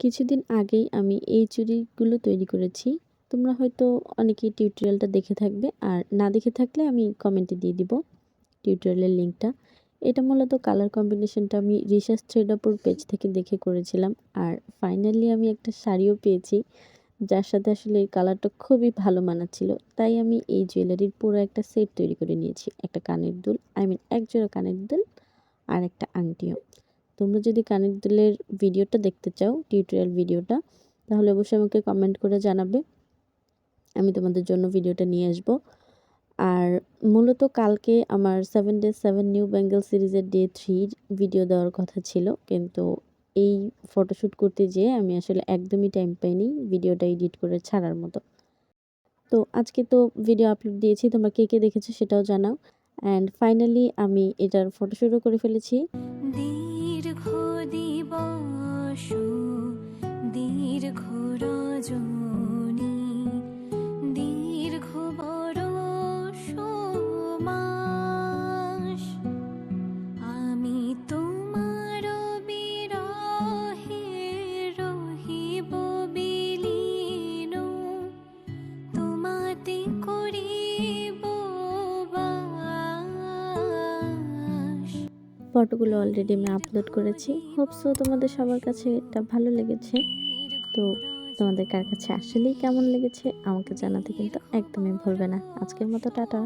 কিছুদিন আগেই আমি এই চুড়িগুলো তৈরি করেছি। তোমরা হয়তো অনেকেই টিউটোরিয়ালটা দেখে থাকবে, আর না দেখে থাকলে আমি কমেন্টে দিয়ে দিব টিউটোরিয়ালের লিঙ্কটা এটা মূলত কালার কম্বিনেশনটা আমি রিসার্চ থ্রেডাপুর পেজ থেকে দেখে করেছিলাম, আর ফাইনালি আমি একটা শাড়িও পেয়েছি, যার সাথে আসলে এই কালারটা খুবই ভালো মানাচ্ছিল। তাই আমি এই জুয়েলারির পুরো একটা সেট তৈরি করে নিয়েছি, একটা কানের দুল আই মিন একজোড়া কানের দুল আর একটা আংটিও। তোমরা যদি কানের দুলের ভিডিওটা দেখতে চাও টিউটোরিয়াল ভিডিওটা, তাহলে অবশ্যই আমাকে কমেন্ট করে জানাবে। আমি তোমাদের জন্য ভিডিওটা নিয়ে আসব। আর মূলত কালকে আমার seven day seven new Bengal সিরিজের ডে থ্রির ভিডিও দেওয়ার কথা ছিল। কিন্তু এই ফটোশ্যুট করতে যেয়ে আমি আসলে একদমই টাইম পাইনি ভিডিওটা এডিট করে ছাড়ার মতো। তো আজকে তো ভিডিও আপলোড দিয়েছি, তোমরা কে কে দেখেছ সেটাও জানাও। অ্যান্ড ফাইনালি আমি এটার ফটোশ্যুটও করে ফেলেছি। দিবস দীর্ঘ রজনী। ফটোগুলো অলরেডি আমি আপলোড করেছি। হোপসো তোমাদের সবার কাছে এটা ভালো লেগেছে। তো তোমাদের কার কাছে আসলেই কেমন লেগেছে, আমাকে জানাতে কিন্তু একদমই ভুলবে না। আজকের মতো টাটা।